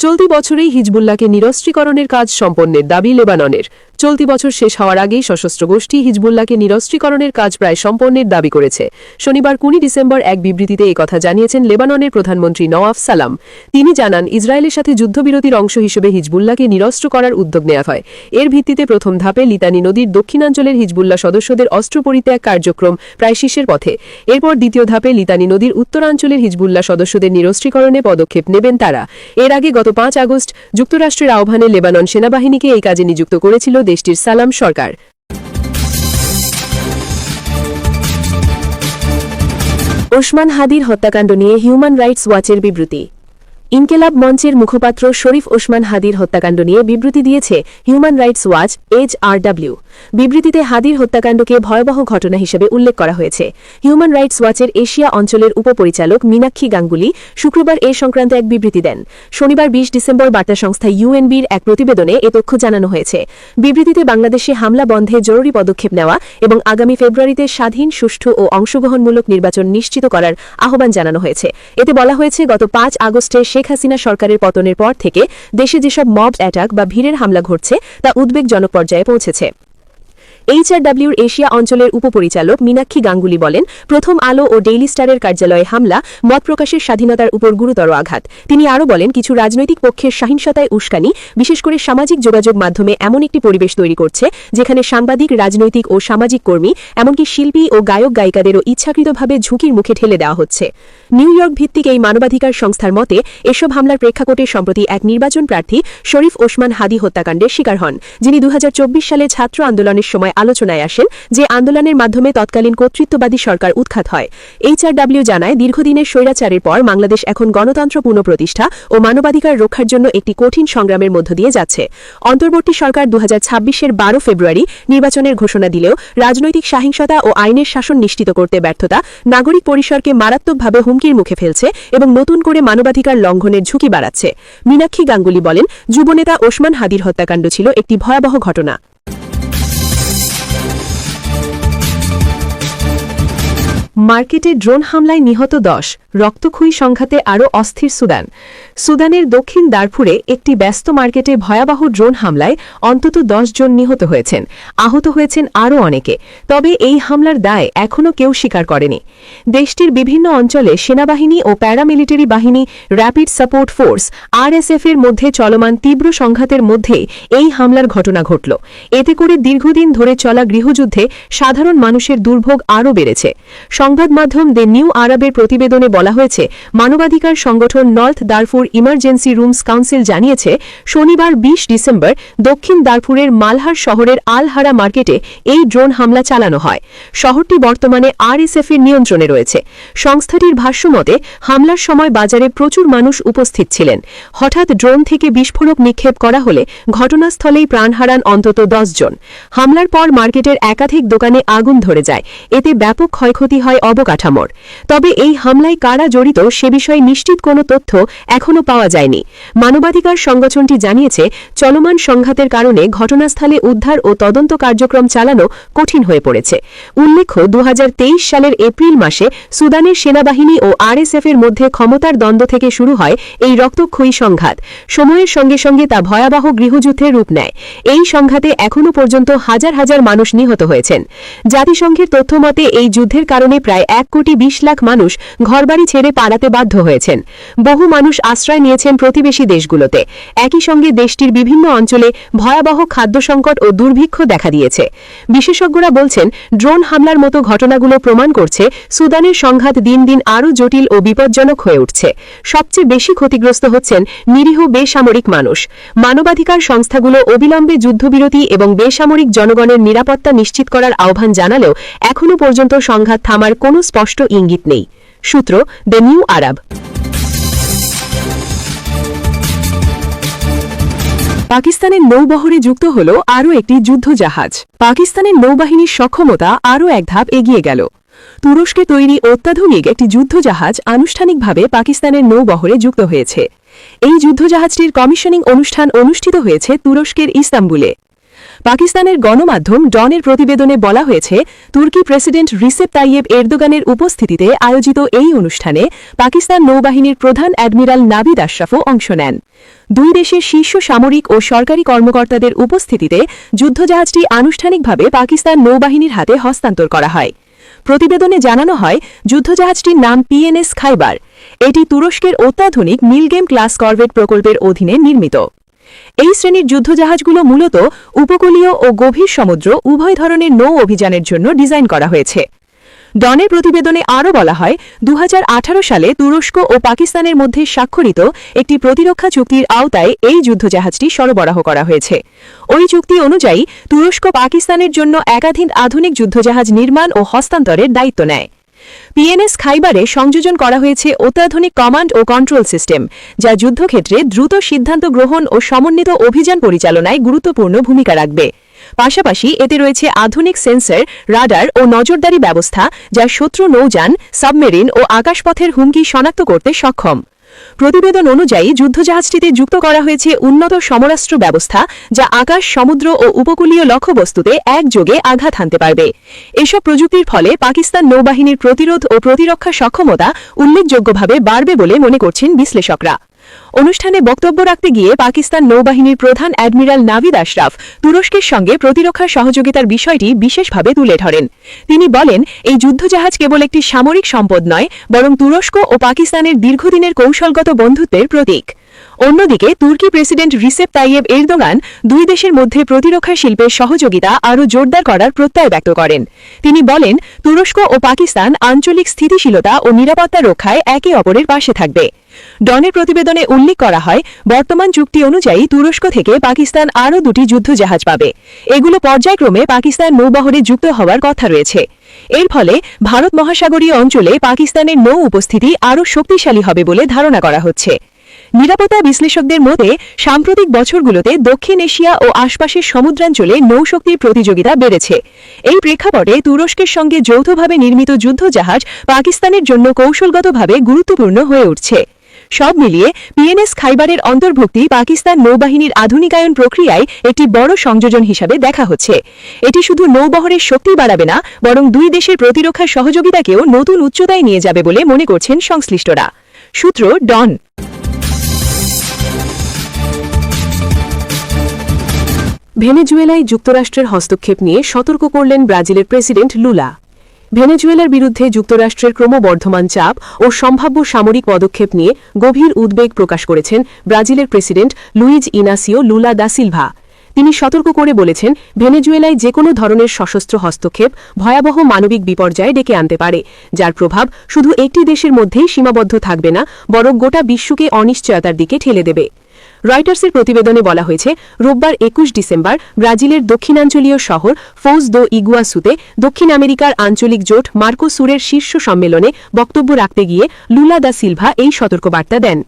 চলতি বছরেই হিজবুল্লাহকে নিরস্ত্রীকরণের কাজ সম্পন্নের দাবি লেবাননের। চলতি বছর শেষ হওয়ার আগেই সশস্ত্র গোষ্ঠী হিজবুল্লাহকে নিরস্ত্রীকরণের কাজ প্রায় সম্পন্নের দাবি করেছে। শনিবার কুড়ি ডিসেম্বর এক বিবৃতিতে কথা জানিয়েছেন লেবাননের প্রধানমন্ত্রী নওয়াফ সালাম। তিনি জানান, ইসরায়েলের সাথে যুদ্ধবিরতির অংশ হিসেবে হিজবুল্লাহকে নিরস্ত্র করার উদ্যোগ নেওয়া হয়। এর ভিত্তিতে প্রথম ধাপে লিতানি নদীর দক্ষিণাঞ্চলের হিজবুল্লাহ সদস্যদের অস্ত্র পরিত্যাগ কার্যক্রম প্রায় শীর্ষের পথে। এরপর দ্বিতীয় ধাপে লিতানি নদীর উত্তরাঞ্চলের হিজবুল্লাহ সদস্যদের নিরস্ত্রীকরণে পদক্ষেপ নেবেন তারা। এর আগে গত পাঁচ আগস্ট যুক্তরাষ্ট্রের আহ্বানে লেবানন সেনাবাহিনীকে এই কাজে নিযুক্ত করেছিল দেশটির সালাম সরকার। ওসমান হাদির হত্যাকাণ্ড নিয়ে হিউম্যান রাইটস ওয়াচের বিবৃতি। ইনকেলাব মঞ্চের মুখপাত্র শরীফ ওসমান হাদির হত্যাকাণ্ড নিয়ে বিবৃতি দিয়েছে হিউম্যান রাইটস ওয়াচ, এইচ বিবৃতিতে হাদির হত্যাকাণ্ডকে ভয়াবহ ঘটনা হিসেবে উল্লেখ করা হয়েছে। হিউম্যান রাইটস ওয়াচের এশিয়া অঞ্চলের উপপরিচালক মীনাক্ষী গাঙ্গুলি শুক্রবার এ সংক্রান্ত এক বিবৃতি দেন। শনিবার বিশ ডিসেম্বর বার্তা সংস্থা ইউএনবির এক প্রতিবেদনে এ তথ্য জানানো হয়েছে। বিবৃতিতে বাংলাদেশে হামলা বন্ধে জরুরি পদক্ষেপ নেওয়া এবং আগামী ফেব্রুয়ারিতে স্বাধীন, সুষ্ঠু ও অংশগ্রহণমূলক নির্বাচন নিশ্চিত করার আহ্বান জানানো হয়েছে। এতে বলা হয়েছে, গত পাঁচ আগস্টে শেখ হাসিনা সরকারের পতনের পর থেকে দেশে যেসব মব অ্যাটাক বা ভিড়ের হামলা ঘটছে, তা উদ্বেগজনক পর্যায়ে পৌঁছেছে। এইচআরডব্লিউর এশিয়া অঞ্চলের উপপরিচালক মীনাক্ষী গাঙ্গুলি বলেন, প্রথম আলো ও ডেইলি স্টারের কার্যালয়ে হামলা, মত প্রকাশের স্বাধীনতার উপর গুরুতর আঘাত। তিনি আরও বলেন, কিছু রাজনৈতিক পক্ষের সহিংসতায় উস্কানি, বিশেষ করে সামাজিক যোগাযোগ মাধ্যমে এমন একটি পরিবেশ তৈরি করছে, যেখানে সাংবাদিক, রাজনৈতিক ও সামাজিক কর্মী, এমনকি শিল্পী ও গায়ক গায়িকাদেরও ইচ্ছাকৃতভাবে ঝুঁকির মুখে ঠেলে দেওয়া হচ্ছে। নিউ ইয়র্ক ভিত্তিক এই মানবাধিকার সংস্থার মতে, এসব হামলার প্রেক্ষাপটে সম্প্রতি এক নির্বাচন প্রার্থী শরীফ ওসমান হাদি হত্যাকাণ্ডের শিকার হন, যিনি দু হাজার চব্বিশ সালে ছাত্র আন্দোলনের সময় আলোচনায় আসেন যে আন্দোলনের মাধ্যমে তৎকালীন কর্তৃত্ববাদী সরকার উৎখাত হয়। এইচআরডব্লিউ জানায়, দীর্ঘদিনের স্বৈরাচারের পর বাংলাদেশ এখন গণতন্ত্র পুনঃপ্রতিষ্ঠা ও মানবাধিকার রক্ষার জন্য একটি কঠিন সংগ্রামের মধ্য দিয়ে যাচ্ছে। অন্তর্বর্তী সরকার দু হাজার বারো ফেব্রুয়ারি নির্বাচনের ঘোষণা দিলেও রাজনৈতিক সহিংসতা ও আইনের শাসন নিশ্চিত করতে ব্যর্থতা নাগরিক পরিসরকে মারাত্মকভাবে হুমকির মুখে ফেলছে এবং নতুন করে মানবাধিকার লঙ্ঘনের ঝুঁকি বাড়াচ্ছে। মীনাক্ষী গাঙ্গুলি বলেন, যুবনেতা ওসমান হাদির হত্যাকাণ্ড ছিল একটি ভয়াবহ ঘটনা। মার্কেটে ড্রোন হামলায় নিহত দশ। রক্তক্ষয়ী সংঘাতে আরও অস্থির সুদান। সুদানের দক্ষিণ দারফুরে একটি ব্যস্ত মার্কেটে ভয়াবহ ড্রোন হামলায় অন্তত দশ জন নিহত হয়েছেন। আহত হয়েছেন আরও অনেকে। তবে এই হামলার দায় এখনও কেউ স্বীকার করেনি। দেশটির বিভিন্ন অঞ্চলে সেনাবাহিনী ও প্যারামিলিটারি বাহিনী র্যাপিড সাপোর্ট ফোর্স আরএসএফ এর মধ্যে চলমান তীব্র সংঘাতের মধ্যে এই হামলার ঘটনা ঘটল। এতে করে দীর্ঘদিন ধরে চলা গৃহযুদ্ধে সাধারণ মানুষের দুর্ভোগ আরও বেড়েছে। সংবাদ মাধ্যম দ্য নিউ আরবের প্রতিবেদনে বলা হয়েছে, মানবাধিকার সংগঠন North Darfur emergency rooms council জানিয়েছে, শনিবার ২০ ডিসেম্বর দক্ষিণ দারফুরের মালহার শহরের আলহারা মার্কেটে এই ড্রোন হামলা চালানো হয়। শহরটি বর্তমানে আরএসএফ এর নিয়ন্ত্রণে রয়েছে। সংস্থাটির ভাষ্যমতে হামলার সময় বাজারে প্রচুর মানুষ উপস্থিত ছিলেন। হঠাৎ ড্রোন থেকে বিস্ফোরক নিক্ষেপ করা হলে ঘটনাস্থলেই প্রাণ হারান অন্তত জন। হামলার পর মার্কেটের একাধিক দোকানে আগুন ধরে যায়। এতে ব্যাপক ক্ষয়ক্ষতি হয় অবকাঠামোর। তবে এই হামলায় কারা জড়িত সে বিষয়ে নিশ্চিত কোনো তথ্য এখনও পাওয়া যায়নি। মানবাধিকার সংগঠনটি জানিয়েছে, চলমান সংঘাতের কারণে ঘটনাস্থলে উদ্ধার ও তদন্ত কার্যক্রম চালানো কঠিন হয়ে পড়েছে। উল্লেখ্য দু সালের এপ্রিল মাসে সুদানের সেনাবাহিনী ও আরএসএফ এর মধ্যে ক্ষমতার দ্বন্দ্ব থেকে শুরু হয় এই রক্তক্ষয়ী সংঘাত। সময়ের সঙ্গে সঙ্গে তা ভয়াবহ গৃহযুদ্ধের রূপ নেয়। এই সংঘাতে এখনও পর্যন্ত হাজার হাজার মানুষ নিহত হয়েছেন। জাতিসংঘের তথ্যমতে এই যুদ্ধের কারণে প্রায় এক কোটি বিশ লাখ মানুষ ঘরবাড়ি ছেড়ে পালাতে বাধ্য হয়েছেন। বহু মানুষ আশ্রয় নিয়েছেন প্রতিবেশী দেশগুলোতে। একই সঙ্গে দেশটির বিভিন্ন অঞ্চলে ভয়াবহ খাদ্য সংকট ও দুর্ভিক্ষ দেখা দিয়েছে। বিশেষজ্ঞরা বলছেন, ড্রোন হামলার মতো ঘটনাগুলো প্রমাণ করছে, সুদানের সংঘাত দিন দিন আরও জটিল ও বিপজ্জনক হয়ে উঠছে। সবচেয়ে বেশি ক্ষতিগ্রস্ত হচ্ছেন নিরীহ বেসামরিক মানুষ। মানবাধিকার সংস্থাগুলো অবিলম্বে যুদ্ধবিরতি এবং বেসামরিক জনগণের নিরাপত্তা নিশ্চিত করার আহ্বান জানালেও এখনও পর্যন্ত সংঘাত থামার কোনো স্পষ্ট ইঙ্গিত নেই। সূত্র, দ্য নিউ আরব। পাকিস্তানের নৌবহরে যুক্ত হল আরও একটি যুদ্ধজাহাজ। পাকিস্তানের নৌবাহিনীর সক্ষমতা আরও এক ধাপ এগিয়ে গেল। তুরস্কে তৈরি অত্যাধুনিক একটি যুদ্ধজাহাজ আনুষ্ঠানিকভাবে পাকিস্তানের নৌবহরে যুক্ত হয়েছে। এই যুদ্ধজাহাজটির কমিশনিং অনুষ্ঠান অনুষ্ঠিত হয়েছে তুরস্কের ইস্তাম্বুলে। পাকিস্তানের গণমাধ্যম ডনের প্রতিবেদনে বলা হয়েছে, তুর্কি প্রেসিডেন্ট রিসেপ তাইয়েব এরদোগানের উপস্থিতিতে আয়োজিত এই অনুষ্ঠানে পাকিস্তান নৌবাহিনীর প্রধান অ্যাডমিরাল নাবিদ আশরাফও অংশ নেন। দুই দেশের শীর্ষ সামরিক ও সরকারি কর্মকর্তাদের উপস্থিতিতে যুদ্ধজাহাজটি আনুষ্ঠানিকভাবে পাকিস্তান নৌবাহিনীর হাতে হস্তান্তর করা হয়। প্রতিবেদনে জানানো হয়, যুদ্ধজাহাজটির নাম পিএনএস খাইবার। এটি তুরস্কের অত্যাধুনিক মিলগেম ক্লাস করভেট প্রকল্পের অধীনে নির্মিত। এই শ্রেণির যুদ্ধজাহাজগুলো মূলত উপকূলীয় ও গভীর সমুদ্র উভয় ধরনের নৌ অভিযানের জন্য ডিজাইন করা হয়েছে। ডনের প্রতিবেদনে আরও বলা হয়, দুহাজার আঠারো সালে তুরস্ক ও পাকিস্তানের মধ্যে স্বাক্ষরিত একটি প্রতিরক্ষা চুক্তির আওতায় এই যুদ্ধজাহাজটি সরবরাহ করা হয়েছে। ওই চুক্তি অনুযায়ী তুরস্ক পাকিস্তানের জন্য একাধীন আধুনিক যুদ্ধজাহাজ নির্মাণ ও হস্তান্তরের দায়িত্ব নেয়। পিএনএস খাইবারে সংযোজন করা হয়েছে অত্যাধুনিক কমান্ড ও কন্ট্রোল সিস্টেম, যা যুদ্ধক্ষেত্রে দ্রুত সিদ্ধান্ত গ্রহণ ও সমন্বিত অভিযান পরিচালনায় গুরুত্বপূর্ণ ভূমিকা রাখবে। পাশাপাশি এতে রয়েছে আধুনিক সেন্সর, রাডার ও নজরদারি ব্যবস্থা, যা শত্রু নৌযান, সাবমেরিন ও আকাশপথের হুমকি শনাক্ত করতে সক্ষম। প্রতিবেদন অনুযায়ী যুদ্ধজাহাজটিতে যুক্ত করা হয়েছে উন্নত সমরাষ্ট্র ব্যবস্থা, যা আকাশ, সমুদ্র ও উপকূলীয় লক্ষ্যবস্তুতে একযোগে আঘাত হানতে পারবে। এসব প্রযুক্তির ফলে পাকিস্তান নৌবাহিনীর প্রতিরোধ ও প্রতিরক্ষা সক্ষমতা উল্লেখযোগ্যভাবে বাড়বে বলে মনে করছেন বিশ্লেষকরা। অনুষ্ঠানে বক্তব্য রাখতে গিয়ে পাকিস্তান নৌবাহিনীর প্রধান অ্যাডমিরাল নাভিদ আশরাফ তুরস্কের সঙ্গে প্রতিরক্ষা সহযোগিতার বিষয়টি বিশেষভাবে তুলে ধরেন। তিনি বলেন, এই যুদ্ধজাহাজ কেবল একটি সামরিক সম্পদ নয়, বরং তুরস্ক ও পাকিস্তানের দীর্ঘদিনের কৌশলগত বন্ধুত্বের প্রতীক। অন্যদিকে, তুর্কি প্রেসিডেন্ট রিসেপ তাইয়েব এরদোগান দুই দেশের মধ্যে প্রতিরক্ষা শিল্পের সহযোগিতা আরও জোরদার করার প্রত্যয় ব্যক্ত করেন। তিনি বলেন, তুরস্ক ও পাকিস্তান আঞ্চলিক স্থিতিশীলতা ও নিরাপত্তা রক্ষায় একে অপরের পাশে থাকবে। ডনের প্রতিবেদনে উল্লেখ করা হয়, বর্তমান চুক্তি অনুযায়ী তুরস্ক থেকে পাকিস্তান আরও দুটি যুদ্ধজাহাজ পাবে। এগুলো পর্যায়ক্রমে পাকিস্তান নৌবহরে যুক্ত হওয়ার কথা রয়েছে। এর ফলে ভারত মহাসাগরীয় অঞ্চলে পাকিস্তানের নৌ উপস্থিতি আরও শক্তিশালী হবে বলে ধারণা করা হচ্ছে। নিরাপত্তা বিশ্লেষকদের মতে, সাম্প্রতিক বছরগুলোতে দক্ষিণ এশিয়া ও আশপাশের সমুদ্রাঞ্চলে নৌশক্তির প্রতিযোগিতা বেড়েছে। এই প্রেক্ষাপটে তুরস্কের সঙ্গে যৌথভাবে নির্মিত যুদ্ধজাহাজ পাকিস্তানের জন্য কৌশলগতভাবে গুরুত্বপূর্ণ হয়ে উঠছে। সব মিলিয়ে পিএনএস খাইবারের অন্তর্ভুক্তি পাকিস্তান নৌবাহিনীর আধুনিকায়ন প্রক্রিয়ায় একটি বড় সংযোজন হিসাবে দেখা হচ্ছে। এটি শুধু নৌবহরের শক্তি বাড়াবে না, বরং দুই দেশের প্রতিরক্ষা সহযোগিতাকেও নতুন উচ্চতায় নিয়ে যাবে বলে মনে করছেন সংশ্লিষ্টরা। সূত্র ডন। ভেনেজুয়েলায় যুক্তরাষ্ট্রের হস্তক্ষেপ নিয়ে সতর্ক করলেন ব্রাজিলের প্রেসিডেন্ট লুলা। ভেনেজুয়েলার বিরুদ্ধে যুক্তরাষ্ট্রের ক্রমবর্ধমান চাপ ও সম্ভাব্য সামরিক পদক্ষেপ নিয়ে গভীর উদ্বেগ প্রকাশ করেছেন ব্রাজিলের president Luiz Inacio Lula da Silva. তিনি সতর্ক করে বলেছেন, ভেনেজুয়েলায় যে কোনো ধরনের সশস্ত্র হস্তক্ষেপ ভয়াবহ মানবিক বিপর্যয় ডেকে আনতে পারে, যার প্রভাব শুধু একটি দেশের মধ্যেই সীমাবদ্ধ থাকবে না, বরং গোটা বিশ্বকে অনিশ্চয়তার দিকে ঠেলে দেবে। রয়টার্সের প্রতিবেদনে বলা হয়েছে, রোববার একুশ ডিসেম্বর ব্রাজিলের দক্ষিণাঞ্চলীয় শহর ফৌজ দো ইগুয়াসুতে দক্ষিণ আমেরিকার আঞ্চলিক জোট মার্কোসুরের শীর্ষ সম্মেলনে বক্তব্য রাখতে গিয়ে লুলা দা সিলভা এই সতর্কবার্তা দেন।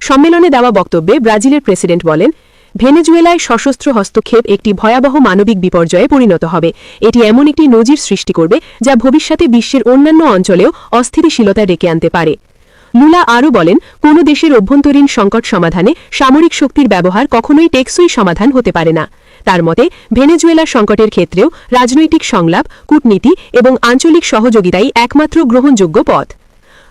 সম্মেলনে দেওয়া বক্তব্যে ব্রাজিলের প্রেসিডেন্ট বলেন, ভেনেজুয়েলায় সশস্ত্র হস্তক্ষেপ একটি ভয়াবহ মানবিক বিপর্যয়ে পরিণত হবে। এটি এমন একটি নজির সৃষ্টি করবে যা ভবিষ্যতে বিশ্বের অন্যান্য অঞ্চলেও অস্থিতিশীলতা ডেকে আনতে পারে। লুলা আরও বলেন, কোন দেশের অভ্যন্তরীণ সংকট সমাধানে সামরিক শক্তির ব্যবহার কখনোই টেকসই সমাধান হতে পারে না। তার মতে, ভেনেজুয়েলার সংকটের ক্ষেত্রেও রাজনৈতিক সংলাপ, কূটনীতি এবং আঞ্চলিক সহযোগিতাই একমাত্র গ্রহণযোগ্য পথ।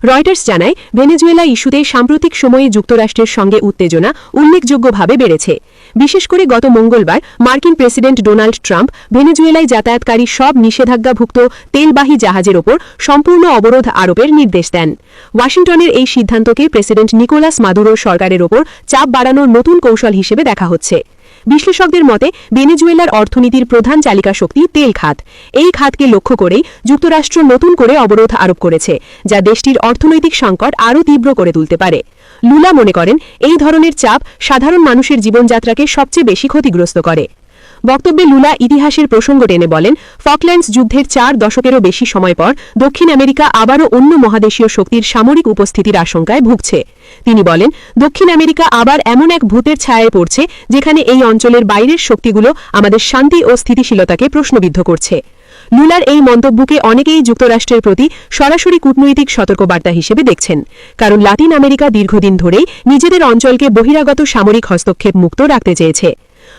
রয়টার্স জানায়, ভেনেজুয়েলা ইস্যুতে সাম্প্রতিক সময়ে যুক্তরাষ্ট্রের সঙ্গে উত্তেজনা উল্লেখযোগ্যভাবে বেড়েছে। বিশেষ করে গত মঙ্গলবার মার্কিন প্রেসিডেন্ট ডোনাল্ড ট্রাম্প ভেনেজুয়েলায় যাতায়াতকারী সব নিষেধাজ্ঞাভুক্ত তেলবাহী জাহাজের ওপর সম্পূর্ণ অবরোধ আরোপের নির্দেশ দেন। ওয়াশিংটনের এই সিদ্ধান্তকে প্রেসিডেন্ট নিকোলাস মাদুরোর সরকারের ওপর চাপ বাড়ানোর নতুন কৌশল হিসেবে দেখা হচ্ছে। বিশ্লেষকদের মতে, ভেনেজুয়েলার অর্থনীতির প্রধান চালিকা শক্তি তেল খাত। এই খাতকে লক্ষ্য করেই যুক্তরাষ্ট্র নতুন করে অবরোধ আরোপ করেছে, যা দেশটির অর্থনৈতিক সংকট আরও তীব্র করে তুলতে পারে। লুলা মনে করেন, এই ধরনের চাপ সাধারণ মানুষের জীবনযাত্রাকে সবচেয়ে বেশি ক্ষতিগ্রস্ত করে। বক্তব্যে লুলা ইতিহাসের প্রসঙ্গ টেনে বলেন, ফকল্যান্ডস যুদ্ধের চার দশকেরও বেশি সময় পর দক্ষিণ আমেরিকা আবারও অন্য মহাদেশীয় শক্তির সামরিক উপস্থিতির আশঙ্কায় ভুগছে। তিনি বলেন, দক্ষিণ আমেরিকা আবার এমন এক ভূতের ছায়ায় পড়ছে, যেখানে এই অঞ্চলের বাইরের শক্তিগুলো আমাদের শান্তি ও স্থিতিশীলতাকে প্রশ্নবিদ্ধ করছে। লুলার এই মন্তব্যকে অনেকেই যুক্তরাষ্ট্রের প্রতি সরাসরি কূটনৈতিক সতর্কবার্তা হিসেবে দেখছেন। কারণ লাতিন আমেরিকা দীর্ঘদিন ধরেই নিজেদের অঞ্চলকে বহিরাগত সামরিক হস্তক্ষেপ মুক্ত রাখতে চেয়েছে।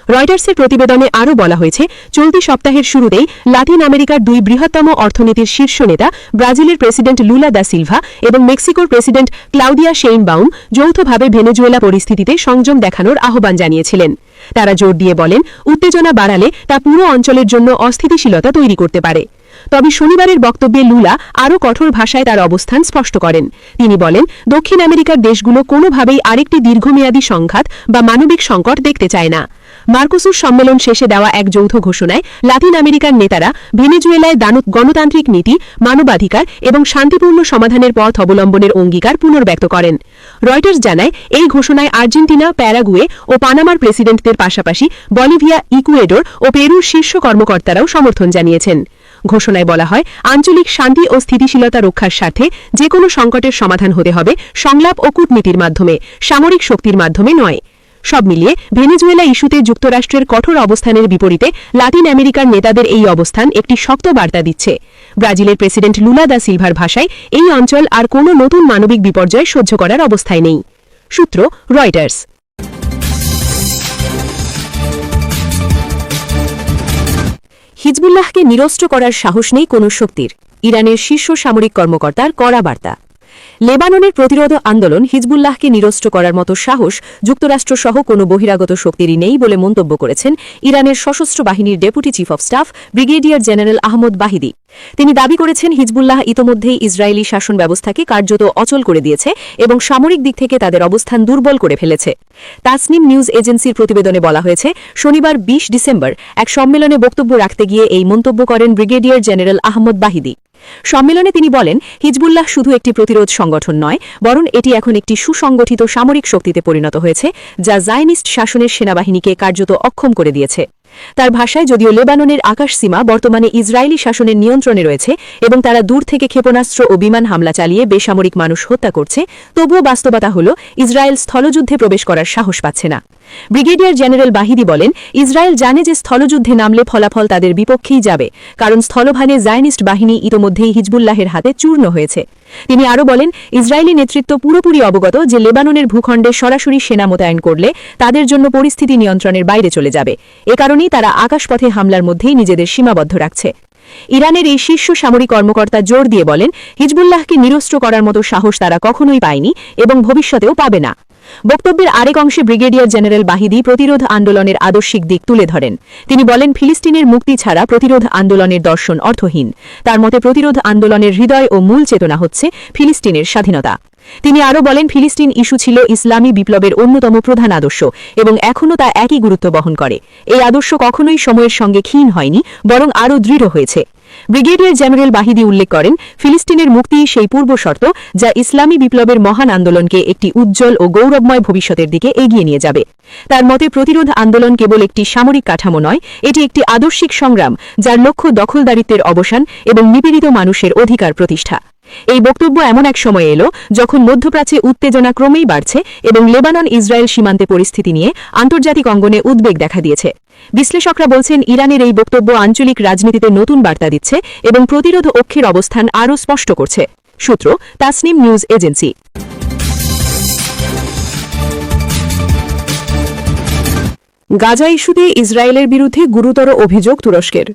রয়টার্সের প্রতিবেদনে আরও বলা হয়েছে, চলতি সপ্তাহের শুরুতেই লাতিন আমেরিকার দুই বৃহত্তম অর্থনীতির শীর্ষ নেতা ব্রাজিলের প্রেসিডেন্ট লুলা দা সিলভা এবং মেক্সিকোর প্রেসিডেন্ট ক্লাউডিয়া শেইনবাউম যৌথভাবে ভেনেজুয়েলা পরিস্থিতিতে সংযম দেখানোর আহ্বান জানিয়েছিলেন। তারা জোর দিয়ে বলেন, উত্তেজনা বাড়ালে তা পুরো অঞ্চলের জন্য অস্থিতিশীলতা তৈরি করতে পারে। তবে শনিবারের বক্তব্যে লুলা আরও কঠোর ভাষায় তার অবস্থান স্পষ্ট করেন। তিনি বলেন, দক্ষিণ আমেরিকার দেশগুলো কোনোভাবেই আরেকটি দীর্ঘমেয়াদী সংঘাত বা মানবিক সংকট দেখতে চায় না। মার্কোসুর সম্মেলন শেষে দেওয়া এক যৌথ ঘোষণায় লাতিন আমেরিকার নেতারা ভেনেজুয়েলায় দানু গণতান্ত্রিক নীতি, মানবাধিকার এবং শান্তিপূর্ণ সমাধানের পথ অবলম্বনের অঙ্গীকার পুনর্ব্যক্ত করেন। রয়টার্স জানায়, এই ঘোষণায় আর্জেন্টিনা, প্যারাগুয়ে ও পানামার প্রেসিডেন্টদের পাশাপাশি বলিভিয়া, ইকুয়েডর ও পেরুর শীর্ষ কর্মকর্তারাও সমর্থন জানিয়েছেন। ঘোষণায় বলা হয়, আঞ্চলিক শান্তি ও স্থিতিশীলতা রক্ষার স্বার্থে যে কোনো সংকটের সমাধান হতে হবে সংলাপ ও কূটনীতির মাধ্যমে, সামরিক শক্তির মাধ্যমে নয়। সব মিলিয়ে ভেনেজুয়েলা ইস্যুতে যুক্তরাষ্ট্রের কঠোর অবস্থানের বিপরীতে লাতিন আমেরিকার নেতাদের এই অবস্থান একটি শক্ত বার্তা দিচ্ছে। ব্রাজিলের প্রেসিডেন্ট লুলা দা সিলভার ভাষায়, এই অঞ্চল আর কোনো নতুন মানবিক বিপর্যয় সহ্য করার অবস্থায় নেই। সূত্র, রয়টার্স। হিজবুল্লাহকে নিরস্ত্র করার সাহস নেই কোনো শক্তির। ইরানের শীর্ষ সামরিক কর্মকর্তার কড়া বার্তা। লেবাননের প্রতিরোধ আন্দোলন হিজবুল্লাহকে নিরস্ত্র করার মতো সাহস যুক্তরাষ্ট্রসহ কোনো বহিরাগত শক্তিরই নেই বলে মন্তব্য করেছেন ইরানের সশস্ত্র বাহিনীর deputy chief of staff brigadier general Ahmad Vahidi. তিনি দাবি করেছেন, হিজবুল্লাহ ইতোমধ্যেই ইসরায়েলি শাসন ব্যবস্থাকে কার্যত অচল করে দিয়েছে এবং সামরিক দিক থেকে তাদের অবস্থান দুর্বল করে ফেলেছে। তাসনিম নিউজ এজেন্সির প্রতিবেদনে বলা হয়েছে, শনিবার ২০ ডিসেম্বর এক সম্মেলনে বক্তব্য রাখতে গিয়ে এই মন্তব্য করেন ব্রিগেডিয়ার জেনারেল আহমদ বাহিদি। সম্মেলনে তিনি বলেন, হিজবুল্লাহ শুধু একটি প্রতিরোধ সংগঠন নয়, বরং এটি এখন একটি সুসংগঠিত সামরিক শক্তিতে পরিণত হয়েছে, যা জায়নিস্ট শাসনের সেনাবাহিনীকে কার্যত অক্ষম করে দিয়েছে। তার ভাষায় যদিও লেবাননের আকাশ সীমা বর্তমানে ইসরায়েলি শাসনের নিয়ন্ত্রণে রয়েছে এবং তারা দূর থেকে ক্ষেপণাস্ত্র ও বিমান হামলা চালিয়ে বেসামরিক মানুষ হত্যা করছে, তবুও বাস্তবতা হল ইসরায়েল স্থলযুদ্ধে প্রবেশ করার সাহস পাচ্ছে না। ব্রিগেডিয়ার জেনারেল বাহিদি বলেন, ইসরায়েল জানে যে স্থলযুদ্ধে নামলে ফলাফল তাদের বিপক্ষেই যাবে, কারণ স্থলভানে জায়নিস্ট বাহিনী ইতোমধ্যেই হিজবুল্লাহের হাতে চূর্ণ হয়েছে। তিনি আরও বলেন, ইসরায়েলি নেতৃত্ব পুরোপুরি অবগত যে লেবাননের ভূখণ্ডে সরাসরি সেনা মোতায়েন করলে তাদের জন্য পরিস্থিতি নিয়ন্ত্রণের বাইরে চলে যাবে। এ কারণেই তারা আকাশপথে হামলার মধ্যেই নিজেদের সীমাবদ্ধ রাখছে। ইরানের এই শীর্ষ সামরিক কর্মকর্তা জোর দিয়ে বলেন, হিজবুল্লাহকে নিরস্ত্র করার মতো সাহস তারা কখনোই পায়নি এবং ভবিষ্যতেও পাবে না। বক্তব্যের আরেক অংশে ব্রিগেডিয়ার জেনারেল বাহিদি প্রতিরোধ আন্দোলনের আদর্শিক দিক তুলে ধরেন। তিনি বলেন, ফিলিস্তিনের মুক্তি ছাড়া প্রতিরোধ আন্দোলনের দর্শন অর্থহীন। তার মতে, প্রতিরোধ আন্দোলনের হৃদয় ও মূল চেতনা হচ্ছে ফিলিস্তিনের স্বাধীনতা। তিনি আরও বলেন, ফিলিস্তিন ইস্যু ছিল ইসলামী বিপ্লবের অন্যতম প্রধান আদর্শ এবং এখনও তা একই গুরুত্ব বহন করে। এই আদর্শ কখনোই সময়ের সঙ্গে ক্ষীণ হয়নি, বরং আরও দৃঢ় হয়েছে। ব্রিগেডিয়ার জেনারেল বাহিদি উল্লেখ করেন, ফিলিস্তিনের মুক্তি সেই পূর্বশর্ত যা ইসলামী বিপ্লবের মহান আন্দোলনকে একটি উজ্জ্বল ও গৌরবময় ভবিষ্যতের দিকে এগিয়ে নিয়ে যাবে। তার মতে, প্রতিরোধ আন্দোলন কেবল একটি সামরিক কাঠামো নয়, এটি একটি আদর্শিক সংগ্রাম, যার লক্ষ্য দখলদারিত্বের অবসান এবং নিপীড়িত মানুষের অধিকার প্রতিষ্ঠা। এই বক্তব্য এমন এক সময় এলো যখন মধ্যপ্রাচ্যে উত্তেজনা ক্রমেই বাড়ছে এবং লেবানন ইসরায়েল সীমান্তে পরিস্থিতি নিয়ে আন্তর্জাতিক অঙ্গনে উদ্বেগ দেখা দিয়েছে। বিশ্লেষকরা বলছেন, ইরানের এই বক্তব্য আঞ্চলিক রাজনীতিতে নতুন বার্তা দিচ্ছে এবং প্রতিরোধ অক্ষের অবস্থান আরও স্পষ্ট করছে। সূত্র, তাসনিম নিউজ এজেন্সি। গাজা ইস্যুতে ইসরায়েলের বিরুদ্ধে গুরুতর অভিযোগ তুরস্কের।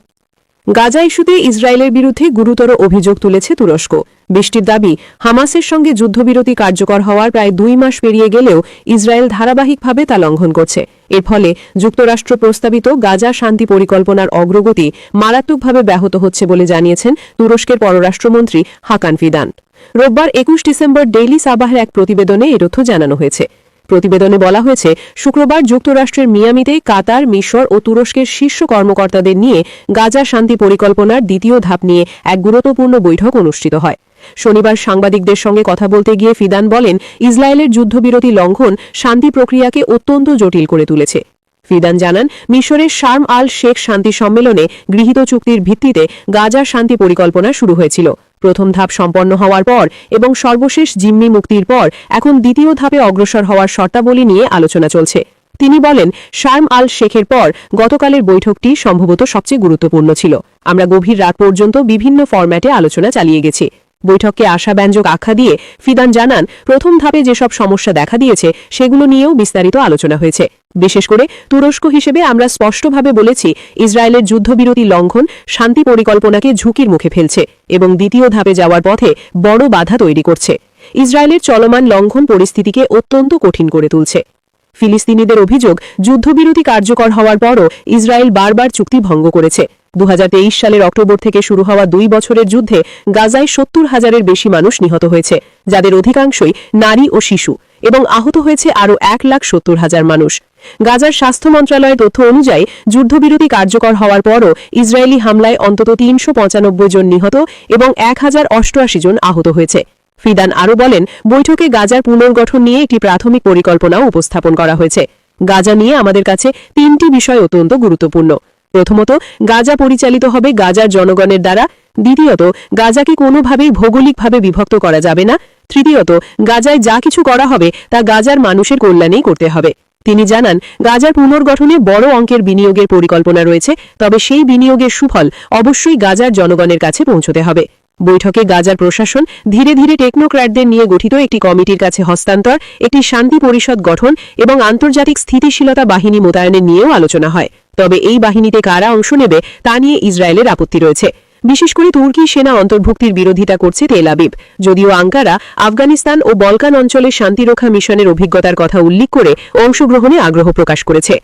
গাজা ইস্যুতে ইসরায়েলের বিরুদ্ধে গুরুতর অভিযোগ তুলেছে তুরস্ক। বৃষ্টির দাবি, হামাসের সঙ্গে যুদ্ধবিরতি কার্যকর হওয়ার প্রায় দুই মাস পেরিয়ে গেলেও ইসরায়েল ধারাবাহিকভাবে তা লঙ্ঘন করছে। এর ফলে যুক্তরাষ্ট্র প্রস্তাবিত গাজা শান্তি পরিকল্পনার অগ্রগতি মারাত্মকভাবে ব্যাহত হচ্ছে বলে জানিয়েছেন তুরস্কের পররাষ্ট্রমন্ত্রী হাকান ফিদান। রোববার একুশ ডিসেম্বর ডেইলি সাবাহের এক প্রতিবেদনে এ তথ্য জানানো হয়েছে। প্রতিবেদনে বলা হয়েছে, শুক্রবার যুক্তরাষ্ট্রের মিয়ামিতে কাতার, মিশর ও তুরস্কের শীর্ষ কর্মকর্তাদের নিয়ে গাজা শান্তি পরিকল্পনার দ্বিতীয় ধাপ নিয়ে এক গুরুত্বপূর্ণ বৈঠক অনুষ্ঠিত হয়। শনিবার সাংবাদিকদের সঙ্গে কথা বলতে গিয়ে ফিদান বলেন, ইসরায়েলের যুদ্ধবিরতি লঙ্ঘন শান্তি প্রক্রিয়াকে অত্যন্ত জটিল করে তুলেছে। ফিদান জানান, মিশরের শার্ম আল শেখ শান্তি সম্মেলনে গৃহীত চুক্তির ভিত্তিতে গাজা শান্তি পরিকল্পনা শুরু হয়েছিল। প্রথম ধাপ সম্পন্ন হওয়ার পর এবং সর্বশেষ জিম্মি মুক্তির পর এখন দ্বিতীয় ধাপে অগ্রসর হওয়ার শর্তাবলী নিয়ে আলোচনা চলছে। তিনি বলেন শার্ম আল শেখের পর গতকালের বৈঠকটি সম্ভবত সবচেয়ে গুরুত্বপূর্ণ ছিল। আমরা গভীর রাত পর্যন্ত বিভিন্ন ফরম্যাটে আলোচনা চালিয়ে গেছি। বৈঠককে আশাব্যঞ্জক আখ্যা দিয়ে ফিদান জানান, প্রথম ধাপে যেসব সমস্যা দেখা দিয়েছে, সেগুলো নিয়েও বিস্তারিত আলোচনা হয়েছে। বিশেষ করে তুরস্ক হিসেবে আমরা স্পষ্টভাবে বলেছি, ইসরায়েলের যুদ্ধবিরতি লঙ্ঘন শান্তি পরিকল্পনাকে ঝুঁকির মুখে ফেলছে এবং দ্বিতীয় ধাপে যাওয়ার পথে বড় বাধা তৈরি করছে। ইসরায়েলের চলমান লঙ্ঘন পরিস্থিতিকে অত্যন্ত কঠিন করে তুলছে। ফিলিস্তিনিদের অভিযোগ, যুদ্ধবিরতি কার্যকর হওয়ার পরও ইসরায়েল বারবার চুক্তি ভঙ্গ করেছে। দু হাজার তেইশ সালের অক্টোবর থেকে শুরু হওয়া দুই বছরের যুদ্ধে গাজায় সত্তর হাজারের বেশি মানুষ নিহত হয়েছে, যাদের অধিকাংশই নারী ও শিশু এবং আহত হয়েছে আরও এক লাখ সত্তর হাজার মানুষ। গাজার স্বাস্থ্য মন্ত্রণালয়ের তথ্য অনুযায়ী যুদ্ধবিরতি কার্যকর হওয়ার পরও ইসরায়েলি হামলায় অন্তত তিনশো পঁচানব্বই জন নিহত এবং এক হাজার অষ্টআশি জন আহত হয়েছে। ফিদান আরও বলেন, বৈঠকে গাজার পুনর্গঠন নিয়ে একটি প্রাথমিক পরিকল্পনাও উপস্থাপন করা হয়েছে। গাজা নিয়ে আমাদের কাছে তিনটি বিষয় অত্যন্ত গুরুত্বপূর্ণ। প্রথমত, গাজা পরিচালিত হবে গাজার জনগণের দ্বারা, দ্বিতীয়ত, গাজাকে কোনোভাবেই ভৌগোলিকভাবে বিভক্ত করা যাবে না, তৃতীয়ত, গাজায় যা কিছু করা হবে তা গাজার মানুষের কল্যাণেই করতে হবে। তিনি জানান, গাজার পুনর্গঠনে বড় অঙ্কের বিনিয়োগের পরিকল্পনা রয়েছে, তবে সেই বিনিয়োগের সুফল অবশ্যই গাজার জনগণের কাছে পৌঁছতে হবে। বৈঠকে গাজার প্রশাসন, ধীরে ধীরে টেকনোক্র্যাটদের নিয়ে গঠিত একটি কমিটির কাছে হস্তান্তর, একটি শান্তি পরিষদ গঠন এবং আন্তর্জাতিক স্থিতিশীলতা বাহিনী মোতায়েনের নিয়েও আলোচনা হয়। তবে এই বাহিনীতে কারা অংশ নেবে তা নিয়ে ইসরায়েলের আপত্তি রয়েছে। বিশেষ করে তুর্কি সেনা অন্তর্ভুক্তির বিরোধিতা করছে তেল আবিব। যদিও আঙ্কারা, আফগানিস্তান ও বলকান অঞ্চলে শান্তিরক্ষা মিশনের অভিজ্ঞতার কথা উল্লেখ করে অংশগ্রহণে আগ্রহ প্রকাশ করেছে।